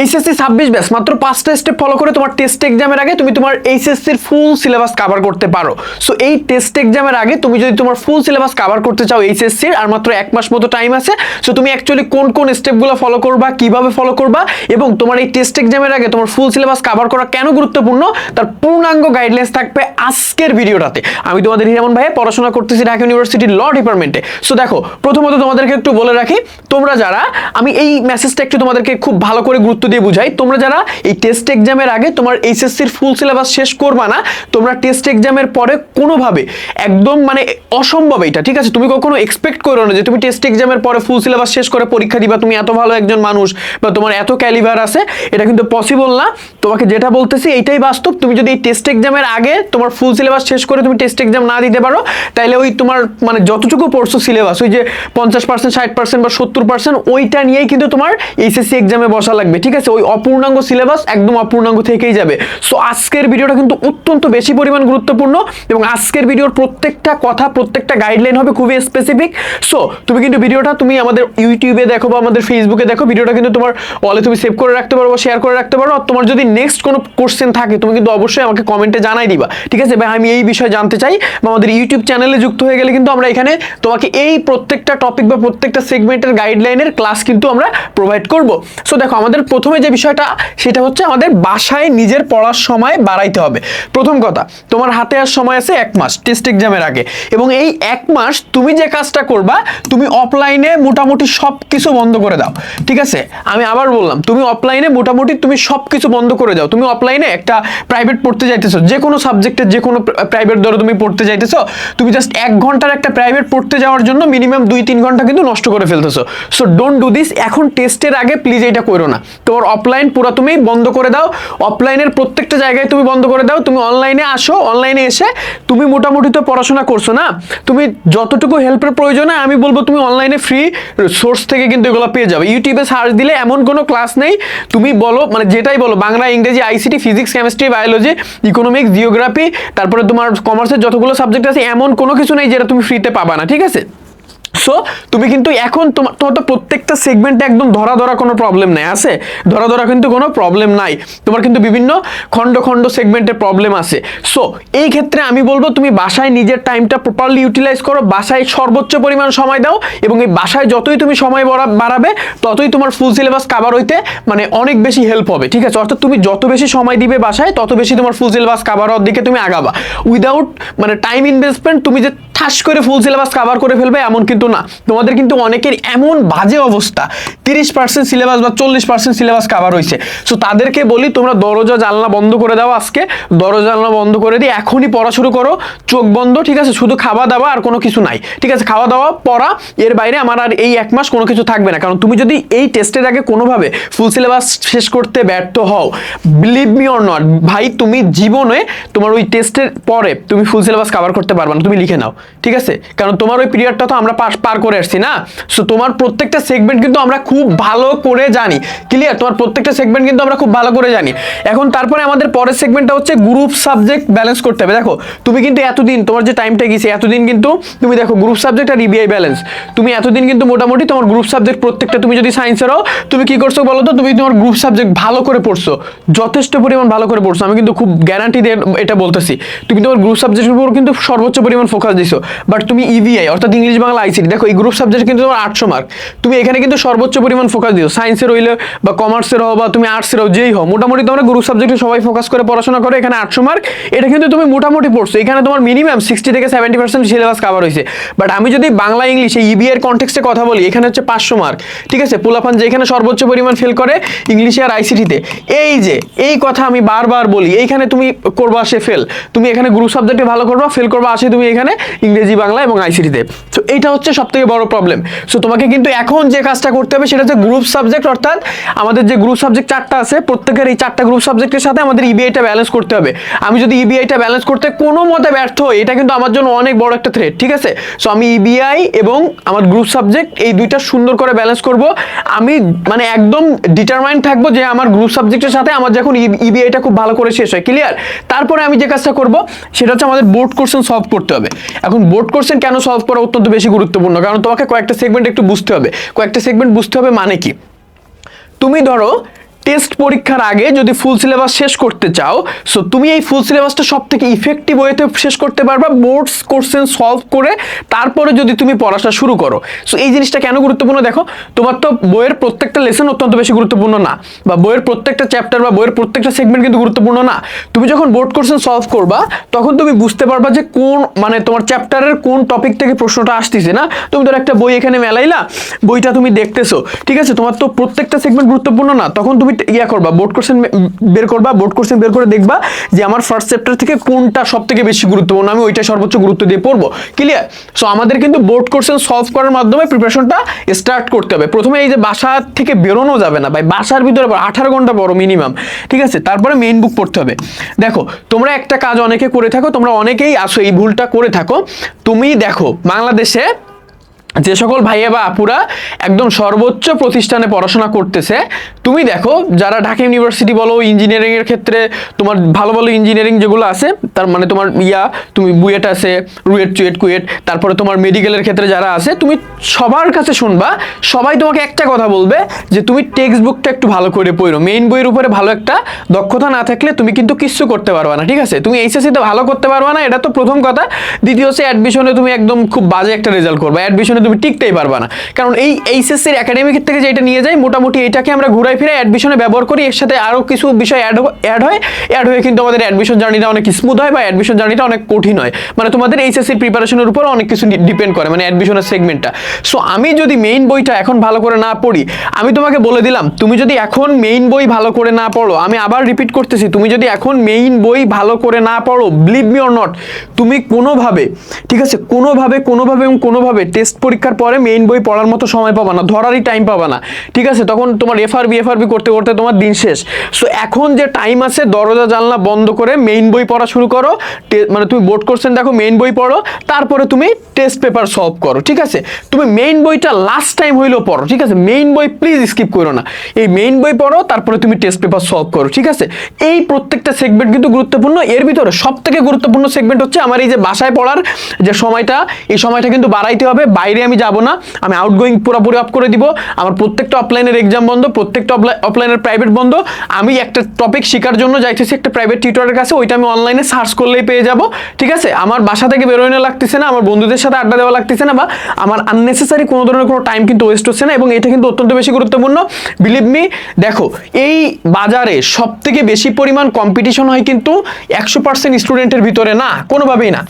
HSC ছাব্বিশ ব্যাস মাত্র পাঁচটা স্টেপ ফলো করে তোমার টেস্ট এক্সামের আগে তুমি তোমার এইচএসসির ফুল সিলেবাস কভার করতে পারো। সো এই টেস্ট এক্সামের আগে তুমি যদি তোমার ফুল সিলেবাস কভার করতে চাও এইচএসসির আর মাত্র এক মাস মতো টাইম আছে সো তুমি অ্যাকচুয়ালি কোন কোন স্টেপগুলো ফলো করবা, কীভাবে ফলো করবা, এবং তোমার এই টেস্ট এক্সামের আগে তোমার ফুল সিলেবাস কভার করা কেন গুরুত্বপূর্ণ, তার পূর্ণাঙ্গ গাইডলাইন্স থাকবে আজকের ভিডিওটাতে। আমি তোমাদের হিরামন ভাই পড়াশোনা করতেছি ঢাকা ইউনিভার্সিটির ল ডিপার্টমেন্টে সো দেখো, প্রথমত তোমাদেরকে একটু বলে রাখি, তোমরা যারা, আমি এই মেসেজটা একটু তোমাদেরকে খুব ভালো করে গুরুত্ব দিয়ে বুঝাই, তোমরা যারা এই টেস্ট এক্সামের আগে তোমার এইচএসসির ফুল সিলেবাস শেষ করবা না, তোমরা টেস্ট এক্সামের পরে কোনোভাবে একদম মানে অসম্ভব এটা, ঠিক আছে? তুমি কখনো এক্সপেক্ট করো না যে তুমি টেস্ট এক্সামের পরে ফুল সিলেবাস শেষ করে পরীক্ষা দিবা, তুমি এত ভালো একজন মানুষ বা তোমার এত ক্যালিভার আছে, এটা কিন্তু পসিবল না। তোমাকে যেটা বলতেছি, এইটাই বাস্তব। তুমি যদি এই টেস্ট এক্সামের আগে তোমার ফুল সিলেবাস শেষ করে তুমি টেস্ট এক্সাম না দিতে পারো তাহলে ওই তোমার মানে যতটুকু পড়ছো সিলেবাস ওই যে পঞ্চাশ পার্সেন্ট ষাট পার্সেন্ট বা সত্তর পার্সেন্ট ওইটা নিয়েই কিন্তু তোমার এইচএসসি এক্সামে বসা লাগবে, ঠিক আছে, ওই অপূর্ণাঙ্গ সিলেবাস একদম অপূর্ণাঙ্গ থেকেই যাবে। সো আজকের ভিডিওটা কিন্তু অত্যন্ত বেশি পরিমাণ গুরুত্বপূর্ণ এবং আজকের ভিডিওর প্রত্যেকটা কথা, প্রত্যেকটা গাইডলাইন হবে খুবই স্পেসিফিক সো তুমি কিন্তু ভিডিওটা তুমি আমাদের ইউটিউবে দেখো বা আমাদের ফেসবুকে দেখো, ভিডিওটা কিন্তু তোমার অলে তুমি সেভ করে রাখতে পারো বা শেয়ার করে রাখতে পারো। আর তোমার যদি নেক্সট কোনো কোশ্চেন থাকে, তুমি কিন্তু অবশ্যই আমাকে কমেন্টে জানাই দিবা। ঠিক আছে? ভাই, আমি এই বিষয়ে জানতে চাই বা আমাদের ইউটিউব চ্যানেলে যুক্ত হয়ে গেলে কিন্তু আমরা এখানে তোমাকে এই প্রত্যেকটা টপিক বা প্রত্যেকটা সেগমেন্টের গাইডলাইনের ক্লাস কিন্তু আমরা প্রোভাইড করব। সো দেখো, আমাদের প্রথমে যে বিষয়টা, সেটা হচ্ছে আমাদের বাসায় নিজের পড়ার সময় বাড়াইতে হবে। প্রথম কথা, তোমার হাতে আর সময় আছে এক মাস টেস্ট এক্সামের আগে। এবং এই এক মাস তুমি যে কাজটা করবা, তুমি অফলাইনে মোটামুটি সব কিছু বন্ধ করে দাও। ঠিক আছে? আমি আবার বললাম, তুমি অফলাইনে মোটামুটি তুমি সব কিছু বন্ধ করে দাও। তুমি অফলাইনে একটা প্রাইভেট পড়তে যাইতেছো যে কোনো সাবজেক্টের যে কোনো প্রাইভেট ধরো তুমি পড়তে যাইতেছো, তুমি জাস্ট এক ঘণ্টার একটা প্রাইভেট পড়তে যাওয়ার জন্য মিনিমাম দুই তিন ঘণ্টা কিন্তু নষ্ট করে ফেলতেছো। সো ডোন্ট ডু দিস এখন টেস্টের আগে প্লিজ এটা করো না। তোমার অফলাইন পুরো তুমি বন্ধ করে দাও। অফলাইনের প্রত্যেকটা জায়গায় তুমি বন্ধ করে দাও। তুমি অনলাইনে আসো অনলাইনে এসে তুমি মোটামুটি তো পড়াশোনা করছ না? তুমি যতটুকু হেল্পের প্রয়োজন হয়, আমি বলব তুমি অনলাইনে ফ্রি সোর্স থেকে কিন্তু এগুলো পেয়ে যাবে। ইউটিউবে সার্চ দিলে এমন কোনো ক্লাস নেই। তুমি বলো মানে যেটাই বলো, Bangla, Ingreji ICT physics chemistry biology economics geography তারপরে তোমার কমার্সের যতগুলো সাবজেক্ট আছে, এমন কোনো কিছু নেই যেটা তুমি ফ্রিতে পাবা না, ঠিক আছে? সো তুমি কিন্তু এখন তোমার তোমার তো প্রত্যেকটা সেগমেন্টে একদম ধরা ধরা কোনো প্রবলেম নাই, আছে? ধরা ধরা কিন্তু কোনো প্রবলেম নাই। তোমার কিন্তু বিভিন্ন খণ্ড খণ্ড সেগমেন্টে প্রবলেম আছে। সো এই ক্ষেত্রে আমি বলব তুমি বাসায় নিজের টাইমটা প্রপারলি ইউটিলাইজ করো, বাসায় সর্বোচ্চ পরিমাণ সময় দাও এবং এই বাসায় যতই তুমি সময় বাড়াবে, ততই তোমার ফুল সিলেবাস কাভার হইতে মানে অনেক বেশি হেল্প হবে, ঠিক আছে? অর্থাৎ তুমি যত বেশি সময় দিবে বাসায়, তত বেশি তোমার ফুল সিলেবাস কাভার হওয়ার দিকে তুমি আগাবা। উইদাউট মানে টাইম ইনভেস্টমেন্ট তুমি যে ঠাস করে ফুল সিলেবাস কাভার করে ফেলবে, এমন কিন্তু না। তোমাদের কিন্তু অনেকের এমন বাজে অবস্থা, তিরিশ পার্সেন্ট সিলেবাস বা চল্লিশ পার্সেন্ট সিলেবাস কাভার হয়েছে সো তাদেরকে বলি, তোমরা দরজা জানলা বন্ধ করে দাও আজকে। দরজা জানলা বন্ধ করে দিয়ে এখনই পড়া শুরু করো। চোখ বন্ধ, ঠিক আছে? শুধু খাওয়া দাওয়া আর কোনো কিছু নাই। ঠিক আছে? খাওয়া দাওয়া, পড়া, এর বাইরে আমার আর এই এক মাস কোনো কিছু থাকবে না। কারণ তুমি যদি এই টেস্টের আগে কোনোভাবে ফুল সিলেবাস শেষ করতে ব্যর্থ হও বিলিভ মি অর নট ভাই, তুমি জীবনে তোমার ওই টেস্টের পরে তুমি ফুল সিলেবাস কভার করতে পারবে না। তুমি লিখে নাও। ঠিক আছে? কারণ তোমার ওই পিরিয়ডটা তো আমরা পাস পার করে আসছি, না? সো তোমার প্রত্যেকটা সেগমেন্ট কিন্তু আমরা খুব ভালো করে জানি। ক্লিয়ার তোমার প্রত্যেকটা সেগমেন্ট কিন্তু আমরা খুব ভালো করে জানি। এখন তারপরে আমাদের পরের সেগমেন্টটা হচ্ছে গ্রুপ সাবজেক্ট ব্যালেন্স করতে হবে। দেখো, তুমি কিন্তু এতদিন তোমার যে টাইমটা গেছে, এতদিন কিন্তু তুমি দেখো গ্রুপ সাবজেক্ট আর ইবিআই ব্যালেন্স তুমি এতদিন কিন্তু মোটামুটি তোমার গ্রুপ সাবজেক্ট প্রত্যেকটা তুমি যদি সায়েন্সের হও, তুমি কি করছ বলো তো তুমি তোমার গ্রুপ সাবজেক্ট ভালো করে পড়ছো। যথেষ্ট পরিমাণ ভালো করে পড়ছো। আমি কিন্তু খুব গ্যারান্টি দিয়ে এটা বলতেছি। তুমি তোমার গ্রুপ সাবজেক্টের উপর কিন্তু সর্বোচ্চ পরিমাণ ফোকাস দিছো। বাট তুমি ইভিআই অর্থাৎ ইংলিশ বাংলা আইসিটি দেখো, এই গ্রুপ সাবজেক্ট কিন্তু তোমার আটশো মার্ক তুমি এখানে কিন্তু সর্বোচ্চ পরিমাণ ফোকাস দিও। সায়েন্সের হইলে বা কমার্সের হও বা তুমি আর্টসের হও, যেই হও, মোটামুটি তোমরা গ্রুপ সাবজেক্টে সবাই ফোকাস করে পড়াশোনা করো, এখানে আটশো মার্ক এটা কিন্তু তুমি মোটামুটি পড়ছো। এখানে তোমার মিনিমাম সিক্সটি থেকে সেভেন্টি পার্সেন্ট সিলেবাস কাভার হয়েছে বাট আমি যদি বাংলা ইংলিশ এই ইবি এর কন্টেক্সটে কথা বলি, এখানে হচ্ছে পাঁচশো মার্ক ঠিক আছে? পোলাপান যে এখানে সর্বোচ্চ পরিমাণ ফেল করে ইংলিশে আর আইসিটিতে এই যে, এই কথা আমি বারবার বলি, এইখানে তুমি করবা সে ফেল তুমি এখানে গ্রুপ সাবজেক্টে ভালো করবা ফেল করবা, আসে তুমি এখানে ইংরেজি বাংলা এবং আইসিটিতে তো। এইটা হচ্ছে সব থেকে বড় প্রবলেম সো তোমাকে কিন্তু এখন যে কাজটা করতে হবে সেটা হচ্ছে গ্রুপ সাবজেক্ট অর্থাৎ আমাদের যে গ্রুপ সাবজেক্ট চারটা আছে, প্রত্যেকের এই চারটা গ্রুপ সাবজেক্টের সাথে আমাদের ইবিআইটা ব্যালেন্স করতে হবে। আমি যদি ইবিআইটা ব্যালেন্স করতে কোনো মতে ব্যর্থ হই, এটা কিন্তু আমার জন্য অনেক বড় একটা থ্রেট ঠিক আছে? সো আমি ইবিআই এবং আমার গ্রুপ সাবজেক্ট এই দুইটা সুন্দর করে ব্যালেন্স করব। আমি মানে একদম ডিটারমাইন্ড থাকব যে আমার গ্রুপ সাবজেক্টের সাথে আমার যখন ইবিআইটা খুব ভালো করে শেষ হয় ক্লিয়ার তারপরে আমি যে কাজটা করব, সেটা হচ্ছে আমাদের বোর্ড কোশ্চেন সলভ করতে হবে। এখন বোর্ড কোশ্চেন কেন সলভ করা অত্যন্ত বেশি গুরুত্বপূর্ণ? কারণ তোমাকে কয়েকটা সেগমেন্ট একটু বুঝতে হবে। কয়েকটা সেগমেন্ট বুঝতে হবে মানে কি? তুমি ধরো টেস্ট পরীক্ষার আগে যদি ফুল সিলেবাস শেষ করতে চাও সো তুমি এই ফুল সিলেবাসটা সব থেকে ইফেক্টিভ ওয়েতে শেষ করতে পারবা বোর্ডস কোশ্চেন সলভ করে তারপরে যদি তুমি পড়াশোনা শুরু করো। সো এই জিনিসটা কেন গুরুত্বপূর্ণ? দেখো, তোমার তো বইয়ের প্রত্যেকটা লেসন অত্যন্ত বেশি গুরুত্বপূর্ণ না, বা বইয়ের প্রত্যেকটা চ্যাপ্টার বা বইয়ের প্রত্যেকটা সেগমেন্ট কিন্তু গুরুত্বপূর্ণ না। তুমি যখন বোর্ড কোশ্চেন সলভ করবা, তখন তুমি বুঝতে পারবা যে কোন মানে তোমার চ্যাপ্টারের কোন টপিক থেকে প্রশ্নটা আসতেছে না। তুমি ধর একটা বই এখানে মেলাইলা, বইটা তুমি দেখতেছো, ঠিক আছে? তোমার তো প্রত্যেকটা সেগমেন্ট গুরুত্বপূর্ণ না, তখন তুমি ইয়া করবা বোর্ড কোশ্চেন বের করবা বোর্ড কোশ্চেন বের করে দেখবা যে আমার ফার্স্ট চ্যাপ্টার থেকে কোনটা সব থেকে বেশি গুরুত্বপূর্ণ, আমি ওইটা সর্বোচ্চ গুরুত্ব দিয়ে পড়ব ক্লিয়ার সো আমাদের কিন্তু বোর্ড কোশ্চেন সলভ করার মাধ্যমে প্রিপারেশনটা স্টার্ট করতে হবে। প্রথমে এই যে বাসা থেকে বেরোনো যাবে না, ভাই, বাসার ভিতরে আঠারো ঘণ্টা বড় মিনিমাম ঠিক আছে? তারপরে মেইন বুক পড়তে হবে। দেখো, তোমরা একটা কাজ অনেকে করে থাকো, তোমরা অনেকেই আসো এই ভুলটা করে থাকো। তুমি দেখো, বাংলাদেশে যে সকল ভাইয়া বা আপুরা একদম সর্বোচ্চ প্রতিষ্ঠানে পড়াশোনা করতেছে, তুমি দেখো, যারা ঢাকা ইউনিভার্সিটি বলো ইঞ্জিনিয়ারিং এর ক্ষেত্রে তোমার ভালো ভালো ইঞ্জিনিয়ারিং যেগুলো আছে, তার মানে তোমার ইয়া, তুমি বুয়েট আছে, রুয়েট, চুয়েট, কুয়েট, তারপরে তোমার মেডিকেলের ক্ষেত্রে যারা আছে, তুমি সবার কাছে শুনবা, সবাই তোমাকে একটা কথা বলবে যে তুমি টেক্সট বুকটা একটু ভালো করে পড়ো। মেইন বইয়ের উপরে ভালো একটা দক্ষতা না থাকলে তুমি কিন্তু কিচ্ছু করতে পারবা না, ঠিক আছে? তুমি এইচএসসিতে ভালো করতে পারবা না, এটা তো প্রথম কথা। দ্বিতীয় হচ্ছে অ্যাডমিশনে তুমি একদম খুব বাজে একটা রেজাল্ট করবে। অ্যাডমিশনে তুমি টিকতেই পারবা না। কারণ এই এইচএসসির একাডেমিক থেকে যেটা নিয়ে যাই, মোটামুটি এটাকে আমরা ঘুরাই ফিরে অ্যাডমিশনে ব্যবহার করি। এর সাথে আরও কিছু বিষয় অ্যাড অ্যাড হয়। অ্যাড হয়ে কিন্তু আমাদের অ্যাডমিশন জার্নিটা অনেক স্মুথ হয় বা অ্যাডমিশন জার্নিটা অনেক কঠিন হয়। মানে তোমাদের এইচএসসির প্রিপারেশনের উপর অনেক কিছু ডিপেন্ড করে মানে অ্যাডমিশনের সেগমেন্টটা সো আমি যদি মেইন বইটা এখন ভালো করে না পড়ি, আমি তোমাকে বলে দিলাম, তুমি যদি এখন মেইন বই ভালো করে না পড়ো, আমি আবার রিপিট করতেছি, তুমি যদি এখন মেইন বই ভালো করে না পড়ো বিলিভ মি অর নট তুমি কোনোভাবে, ঠিক আছে? কোনোভাবে কোনোভাবে এবং কোনোভাবে টেস্ট পরীক্ষার পরে মেইন বই পড়ার মতো সময় পাবা না, ধরারই টাইম পাবা না। ঠিক আছে? তখন তোমার এফআরবি এফআরবি করতে করতে তোমার দিন শেষ। সো এখন যে টাইম আছে, দরজা, জানলা বন্ধ করে মেইন বই পড়া শুরু করো। মানে তুমি বোর্ড কোশ্চেন দেখো মেইন বই পড়ো। তারপরে তুমি টেস্ট পেপার সলভ করো, ঠিক আছে? তুমি মেইন বইটা লাস্ট টাইম হইলেও পড়ো, ঠিক আছে? মেইন বই প্লিজ স্কিপ করো না। এই মেইন বই পড়ো, তারপরে তুমি টেস্ট পেপার সলভ করো, ঠিক আছে? এই প্রত্যেকটা সেগমেন্ট কিন্তু গুরুত্বপূর্ণ। এর ভিতরে সব থেকে গুরুত্বপূর্ণ সেগমেন্ট হচ্ছে আমার এই যে বাসায় পড়ার যে সময়টা, এই সময়টা কিন্তু বাড়াইতে হবে। বাইরে আমি যাব না, আমি আউটগোয়িং পুরোপুরি অফ করে দিব। আমার প্রত্যেকটা অফলাইনের এক্সাম বন্ধ, প্রত্যেকটা অফলাইনের প্রাইভেট বন্ধ। আমি একটা টপিক শেখার জন্য যাইতেছি একটা প্রাইভেট টিউটরের কাছে, ওইটা আমি অনলাইনে সার্চ করলেই পেয়ে যাব। ঠিক আছে? আমার বাসা থেকে বেরোনো লাগতেছে না, আমার বন্ধুদের সাথে আড্ডা দেওয়া লাগতেছে না, বা আমার আননেসেসারি কোনো ধরনের কোনো টাইম কিন্তু ওয়েস্ট হচ্ছে না, এবং এটা কিন্তু অত্যন্ত বেশি গুরুত্বপূর্ণ। বিলিভ মি দেখো, এই বাজারে সব থেকে বেশি পরিমাণ কম্পিটিশন হয় কিন্তু একশো পার্সেন্ট স্টুডেন্টের ভিতরে না, কোনোভাবেই না।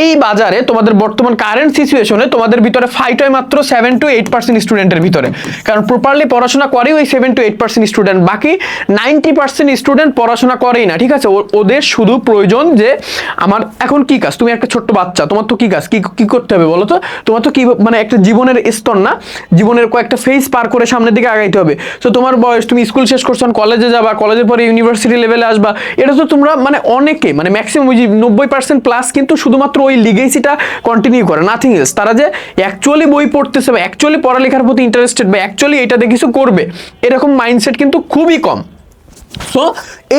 এই বাজারে তোমাদের বর্তমান কারেন্ট সিচুয়েশনে তোমাদের ভিতরে ফাইট হয় মাত্র সেভেন টু এইট পার্সেন্ট স্টুডেন্টের ভিতরে। কারণ প্রপারলি পড়াশোনা করে ওই seven to eight percent student বাকি নাইনটি পার্সেন্ট স্টুডেন্ট পড়াশোনা করেই না, ঠিক আছে? ওদের শুধু প্রয়োজন যে আমার এখন কি কাজ? তুমি একটা ছোট্ট বাচ্চা, তোমার তো কি কাজ? কি কি করতে হবে বলো তো? তোমার তো কি মানে একটা জীবনের স্তর না? জীবনের কয়েকটা ফেজ পার করে সামনের দিকে আগাইতে হবে। তো তোমার বয়স, তুমি স্কুল শেষ করছ কলেজে যাবা কলেজের পরে ইউনিভার্সিটি লেভেলে আসবা। এটা তো তোমরা মানে অনেকে মানে ম্যাক্সিমাম ওই নব্বই পার্সেন্ট প্লাস কিন্তু শুধুমাত্র ওই লিগেসিটা কন্টিনিউ করে নাথিং এলস তারা যে অ্যাকচুয়ালি বই পড়তেছে বা অ্যাকচুয়ালি পড়ালেখার প্রতি ইন্টারেস্টেড বা অ্যাকচুয়ালি এটাতে কিছু করবে, এরকম মাইন্ডসেট কিন্তু খুবই কম। সো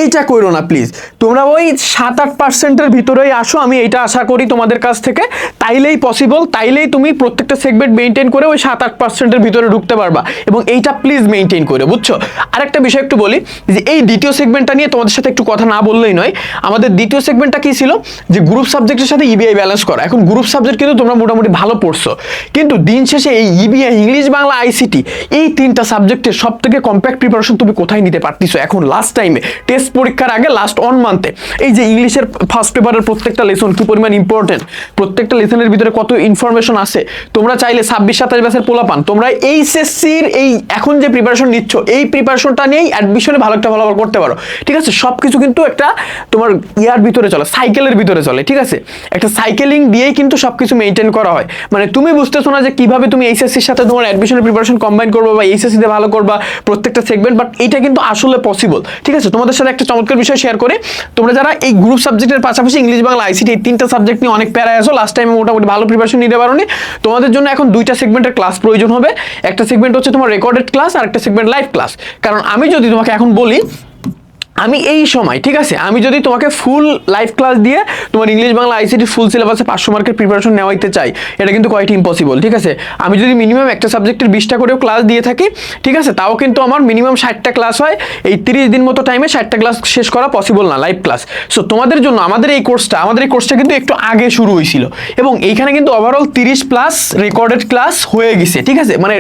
এইটা করো না প্লিজ তোমরা ওই সাত আট পার্সেন্টের ভিতরেই আসো, আমি এইটা আশা করি তোমাদের কাছ থেকে। তাইলেই পসিবল তাইলেই তুমি প্রত্যেকটা সেগমেন্ট মেনটেন করে ওই সাত আট পার্সেন্টের ভিতরে ঢুকতে পারবা। এবং এইটা প্লিজ মেনটেন করে, বুঝছ? আরেকটা বিষয় একটু বলি, যে এই দ্বিতীয় সেগমেন্টটা নিয়ে তোমাদের সাথে একটু কথা না বললেই নয়, আমাদের দ্বিতীয় সেগমেন্টটা কি ছিল? যে গ্রুপ সাবজেক্টের সাথে ইবিআই ব্যালেন্স করা। এখন গ্রুপ সাবজেক্ট কিন্তু তোমরা মোটামুটি ভালো পড়ছো। কিন্তু দিন শেষে এই ইবিআই ইংলিশ বাংলা আইসিটি, এই তিনটা সাবজেক্টের সব থেকে কম্প্যাক্ট প্রিপারেশন তুমি কোথায় নিতে পারতিছো? এখন লাস্ট টাইমে টেস্ট পরীক্ষার আগে লাস্ট অন মান্থে এই যে ইংলিশের ফার্স্ট পেপারের প্রত্যেকটা লেসন কি পরিমাণ ইম্পর্টেন্ট প্রত্যেকটা লেসনের ভিতরে কত ইনফরমেশন আছে? তোমরা চাইলে ছাব্বিশ, সাতাশ ব্যাচের পোলা পান। তোমরা এইচএসসির এই এখন যে প্রিপারেশন নিচ্ছ, এই প্রিপারেশনটা নিয়েই অ্যাডমিশনে ভালো একটা ফলাফল করতে পারো। ঠিক আছে? সব কিছু কিন্তু একটা তোমার ইয়ার ভিতরে চলে সাইকেলের ভিতরে চলে, ঠিক আছে? একটা সাইকেলিং দিয়েই কিন্তু সব কিছু মেনটেন করা হয়। মানে তুমি বুঝতেছো না যে কীভাবে তুমি এইচএসসির সাথে তোমার অ্যাডমিশনের প্রিপারেশন কম্বাইন করব বা এইচএসিতে ভালো করবা, প্রত্যেকটা সেগমেন্ট বাট এটা কিন্তু আসলে পসিবল ঠিক আছে? তোমাদের সাথে একটা চমৎকার বিষয় শেয়ার করে। তোমরা যারা এই গ্রুপ সাবজেক্টের পাশাপাশি ইংলিশ বাংলা আইসিটি এই তিনটা সাবজেক্ট নিয়ে অনেক প্যারায় আসো লাস্ট টাইমে মোটামুটি ভালো প্রিপারেশন নিতে পারো তোমাদের জন্য এখন দুইটা সেগমেন্টের ক্লাস প্রয়োজন হবে। একটা সেগমেন্ট হচ্ছে তোমার রেকর্ডেড ক্লাস আর একটা সেগমেন্ট লাইভ ক্লাস কারণ আমি যদি তোমাকে এখন বলি আমি এই সময়, ঠিক আছে? আমি যদি তোমাকে ফুল লাইভ ক্লাস দিয়ে তোমার ইংলিশ বাংলা আইসিটি ফুল সিলেবাসে পাঁচশো মার্কের প্রিপারেশন নেওয়াইতে চাই, এটা কিন্তু কোয়াইট ইম্পসিবল ঠিক আছে? আমি যদি মিনিমাম একটা সাবজেক্টের বিশটা করেও ক্লাস দিয়ে থাকি, ঠিক আছে? তাও কিন্তু আমার মিনিমাম ষাটটা ক্লাস হয়, এই তিরিশ দিন মতো টাইমে ষাটটা ক্লাস শেষ করা পসিবল না লাইভ ক্লাস সো তোমাদের জন্য, আমাদের এই কোর্সটা আমাদের এই কোর্সটা কিন্তু একটু আগে শুরু হয়েছিল এবং এইখানে কিন্তু ওভারঅল তিরিশ প্লাস রেকর্ডেড ক্লাস হয়ে গেছে, ঠিক আছে? মানে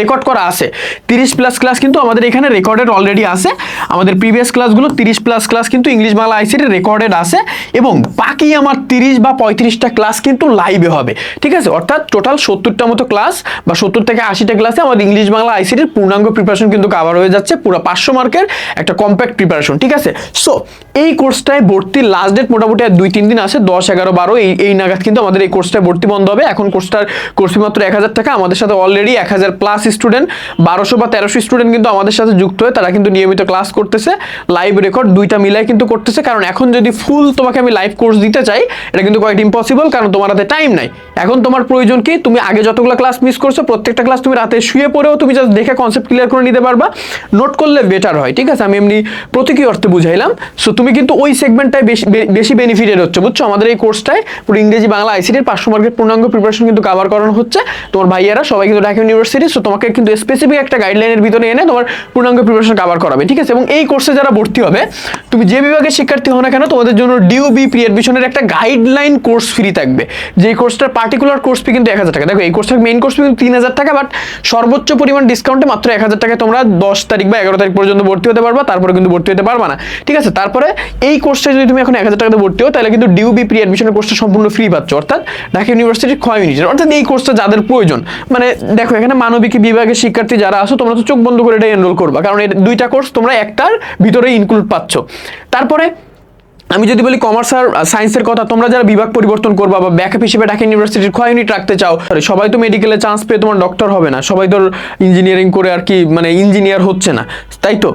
রেকর্ড করা আছে। তিরিশ প্লাস ক্লাস কিন্তু আমাদের এখানে রেকর্ডেড অলরেডি আছে। আমাদের প্রিভিয়াস ক্লাসগুলো তিরিশ প্লাস ক্লাস কিন্তু ইংলিশ বাংলা আইসিটি রেকর্ডেড আছে এবং বাকি আমার তিরিশ বা পঁয়ত্রিশটা ক্লাস কিন্তু লাইভে হবে। ঠিক আছে? অর্থাৎ টোটাল সত্তরটা মতো ক্লাস বা সত্তর থেকে আশিটা ক্লাসে আমাদের ইংলিশ বাংলা আইসিটির পূর্ণাঙ্গ প্রিপারেশন কিন্তু কাভার হয়ে যাচ্ছে। পুরো পাঁচশো মার্কের একটা কম্প্যাক্ট প্রিপারেশন ঠিক আছে? সো এই কোর্সটায় ভর্তির লাস্ট ডেট মোটামুটি দুই, তিন দিন আছে, দশ, এগারো, বারো, এই এই নাগাদ কিন্তু আমাদের এই কোর্সটায় ভর্তি বন্ধ হবে। এখন কোর্সটার কোর্স মাত্র এক হাজার টাকা। আমাদের সাথে অলরেডি এক হাজার প্লাস স্টুডেন্ট বারোশো বা তেরোশো স্টুডেন্ট কিন্তু আমাদের সাথে যুক্ত হয়ে তারা কিন্তু নিয়মিত ক্লাস করতেছে। লাইভ রেকর্ড দুইটা মিলাই কিন্তু করতেছে। কারণ এখন যদি ফুল তোমাকে আমি লাইভ কোর্স দিতে চাই, এটা কিন্তু কোয়াইট ইম্পসিবল কারণ তোমার হাতে টাইম নাই। এখন তোমার প্রয়োজন কি? তুমি আগে যতগুলো ক্লাস মিস করছ, প্রত্যেকটা ক্লাস তুমি রাতে শুয়ে পড়েও তুমি জাস্ট দেখে কনসেপ্ট ক্লিয়ার করে নিতে পারবা। নোট করলে বেটার হয়, ঠিক আছে? আমি এমনি প্রতীকী অর্থে বুঝাইলাম। সো তুমি কিন্তু ওই সেগমেন্টটাই বেশি বেশি বেনিফিটেড হচ্ছে, বুঝছ? আমাদের এই কোর্সটায় পুরো ইংরেজি, বাংলা আইসিটির পাঁচশো মার্কের পূর্ণাঙ্গ প্রিপারেশন কিন্তু কাভার করানো হচ্ছে। তোমার ভাইয়ারা সবাই কিন্তু ঢাকা ইউনিভার্সিটি সো তোমাকে কিন্তু স্পেসিফিক একটা গাইডলাইনের ভিতরে এনে তোমার পূর্ণাঙ্গ প্রিপারেশন কাভার করাবে, ঠিক আছে? এবং এই কোর্সে যারা ভর্তি হবে, তুমি যে বিভাগের শিক্ষার্থী হও না কেন, তোমাদের জন্য ডিউবি প্রি অ্যাডমিশনের একটা গাইডলাইন কোর্স ফ্রি থাকবে। যে কোর্সটার পার্টিকুলার কোর্স ফি কিন্তু এক হাজার টাকা। দেখো, এই কোর্সটার মেইন কোর্স ফি কিন্তু তিন হাজার টাকা বাট সর্বোচ্চ পরিমাণ ডিসকাউন্টে মাত্র এক হাজার টাকায় তোমরা দশ তারিখ বা এগারো তারিখ পর্যন্ত ভর্তি হতে পারবা, তারপরে কিন্তু ভর্তি হতে পারবা না। ঠিক আছে? তারপরে এই কোর্সটা যদি তুমি এখন এক হাজার টাকাতে ভর্তি হও, তাহলে কিন্তু ডিউবি প্রি অ্যাডমিশনের কোর্সটা সম্পূর্ণ ফ্রি পাচ্ছ। অর্থাৎ ঢাকা ইউনিভার্সিটির ক্ষয় ইউনিটের অর্থাৎ এই কোর্সটা যাদের প্রয়োজন মানে দেখো, এখানে মানবিক বিভাগের শিক্ষার্থী যারা আসো তোমরা তো চোখ বন্ধ করে এটা এনরোল করবা। কারণ দুইটা কোর্স তোমরা একটার ভিতরে ইনক্লুড পাচ্ছ। তারপরে আমি যদি বলি কমার্স আর সায়েন্সের কথা, তোমরা যারা বিভাগ পরিবর্তন করবা বা ব্যাকআপ হিসেবে ঢাকা ইউনিভার্সিটির ক্ষয় ইউনিট রাখতে চাও সবাই তো মেডিকেলে চান্স পেয়ে তোমার ডক্টর হবে না। সবাই তো ইঞ্জিনিয়ারিং করে আর কি মানে ইঞ্জিনিয়ার হচ্ছে না। তাই তো?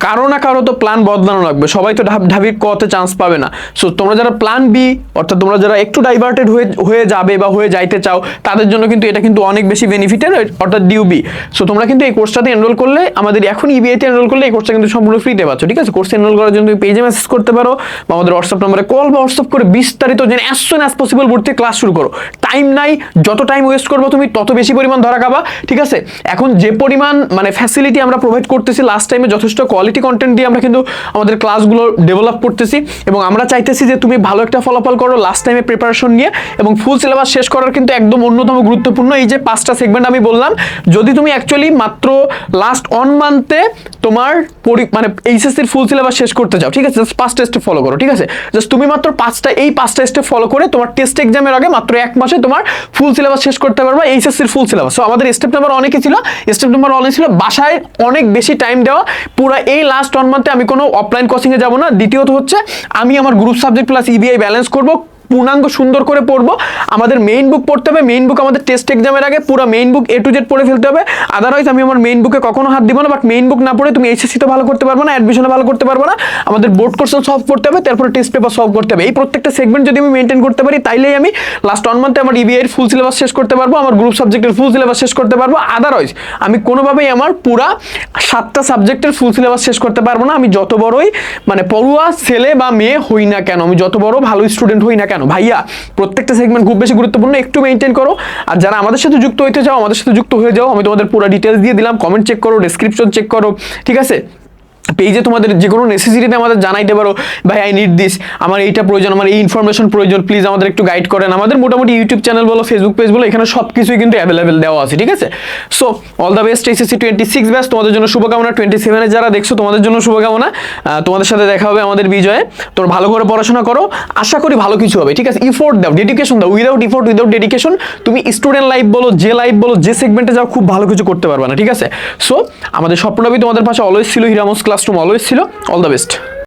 কারও না কারও তো প্ল্যান বদলানো লাগবে। সবাই তো ঢাব- ঢাবির কতে চান্স পাবে না। সো তোমরা যারা প্ল্যান বি অর্থাৎ তোমরা যারা একটু ডাইভার্টেড হয়ে হয়ে যাবে বা হয়ে যাইতে চাও, তাদের জন্য কিন্তু এটা কিন্তু অনেক বেশি বেনিফিটের অর্থাৎ ডিউবি সো তোমরা কিন্তু এই কোর্সটাতে এনরোল করলে, আমাদের এখন ইবিআইতে এনরোল করলে এই কোর্সটা কিন্তু সম্পূর্ণ ফ্রিতে পাচ্ছ, ঠিক আছে? কোর্সে এনরোল করার জন্য তুমি পেজে মেসেজ করতে পারো আমাদের হোয়াটসঅ্যাপ নম্বরে কল বা হোয়াটসঅ্যাপ করে বিস্তারিত জেনে অ্যাজ সুন অ্যাজ পসিবল ভর্তি ক্লাস শুরু করো। টাইম নাই, যত টাইম ওয়েস্ট করব তুমি, তত বেশি পরিমাণ ধরা খাবা, ঠিক আছে? এখন যে পরিমাণ মানে ফ্যাসিলিটি আমরা প্রোভাইড করতেছি লাস্ট টাইমে যথেষ্ট কোয়ালিটি কন্টেন্ট দিয়ে আমরা কিন্তু আমাদের ক্লাসগুলো ডেভেলপ করতেছি এবং আমরা চাইতেছি যে তুমি ভালো একটা ফলাফল করো লাস্ট টাইমে প্রিপারেশন নিয়ে এবং ফুল সিলেবাস শেষ করার কিন্তু একদম অন্যতম গুরুত্বপূর্ণ এই যে পাঁচটা সেগমেন্ট আমি বললাম। যদি তুমি অ্যাকচুয়ালি মাত্র লাস্ট অন মান্থে তোমার মানে এইচএসসির ফুল সিলেবাস শেষ করতে চাও, ঠিক আছে? জাস্ট পাঁচটা স্টেপ ফলো করো ঠিক আছে? জাস্ট তুমি মাত্র পাঁচটা, এই পাঁচটা স্টেপ ফলো করে তোমার টেস্ট এক্সামের আগে মাত্র এক মাসে তোমার ফুল সিলেবাস শেষ করতে পারবা এইচএসসির ফুল সিলেবাস সো আমাদের স্টেপ নাম্বার অনেকই ছিল। স্টেপ নাম্বার অনেক ছিল, বাসায় অনেক বেশি টাইম দেওয়া। পুরো এই লাস্ট ওয়ান মান্থে আমি কোনো অফলাইন কোচিংয়ে যাব না। দ্বিতীয়ত হচ্ছে, আমি আমার group subject plus EBI balance করব। পূর্ণাঙ্গ সুন্দর করে পড়ব। আমাদের মেইন বুক পড়তে হবে। মেইন বুক আমাদের টেস্ট এক্সামের আগে পুরো main book A to Z পড়ে ফেলতে হবে। আদারওয়াইজ আমি আমার মেইন বুকে কখনো হাত দিব না। বাট মেইন বুক না পড়ে তুমি এইচএসসি তো ভালো করতে পারব না অ্যাডমিশনে ভালো করতে পারব না। আমাদের বোর্ড কোর্সও সলভ করতে হবে। তারপরে টেস্ট পেপার সলভ করতে হবে। এই প্রত্যেকটা সেগমেন্ট যদি আমি মেনটেন করতে পারি, তাইলেই আমি লাস্ট ওয়ান মান্থে আমার ইবিআই এর ফুল সিলেবাস শেষ করতে পারব। আমার গ্রুপ সাবজেক্টের ফুল সিলেবাস শেষ করতে পারব। আদারওয়াইজ আমি কোনোভাবেই আমার পুরা সাতটা সাবজেক্টের ফুল সিলেবাস শেষ করতে পারব না। আমি যত বড়ই মানে পড়ুয়া, ছেলে বা মেয়ে হই না কেন, আমি যত বড় ভালো স্টুডেন্ট হই না কেন ভাইয়া, প্রত্যেকটা সেগমেন্ট খুব বেশি গুরুত্বপূর্ণ, একটু মেনটেন করো। আর যারা আমাদের সাথে যুক্ত হইতে চাও, আমাদের সাথে যুক্ত হয়ে যাও, আমি তোমাদের পুরো ডিটেলস দিয়ে দিলাম। কমেন্ট চেক করো ডেসক্রিপশন চেক করো, ঠিক আছে? পেজে তোমাদের যে কোনো নেসেসিটিতে আমাদের জানাইতে পারো, ভাই আই নিড দিস আমার এইটা প্রয়োজন, আমার এই ইনফরমেশন প্রয়োজন প্লিজ আমাদের একটু গাইড করেন। আমাদের মোটামুটি ইউটিউব চ্যানেল বলো ফেসবুক পেজ বলো, এখানে সব কিছুই কিন্তু অ্যাভেলেবেল দেওয়া আছে, ঠিক আছে? So all the best SSC twenty six batch, তোমাদের জন্য শুভকামনা। টোয়েন্টি সেভেনে যারা দেখছ, তোমাদের জন্য শুভকামনা। তোমাদের সাথে দেখা হবে আমাদের বিজয়ে। তোমরা ভালো করে পড়াশোনা করো, আশা করি ভালো কিছু হবে, ঠিক আছে? ইফোর্ট দাও ডেডিকেশন দাও উইদাউট ইফোর্ট উইদাউট ডেডিকেশন তুমি স্টুডেন্ট লাইফ বলো, যে লাইফ বলো, যে সেগমেন্টে যাও, খুব ভালো কিছু করতে পারবে না, ঠিক আছে? সো আমাদের স্বপ্নবী তোমাদের পাশে অলওয়েজ ছিল হিরামস ক্লাসরুম অলওয়েজ ছিল অল দ্য বেস্ট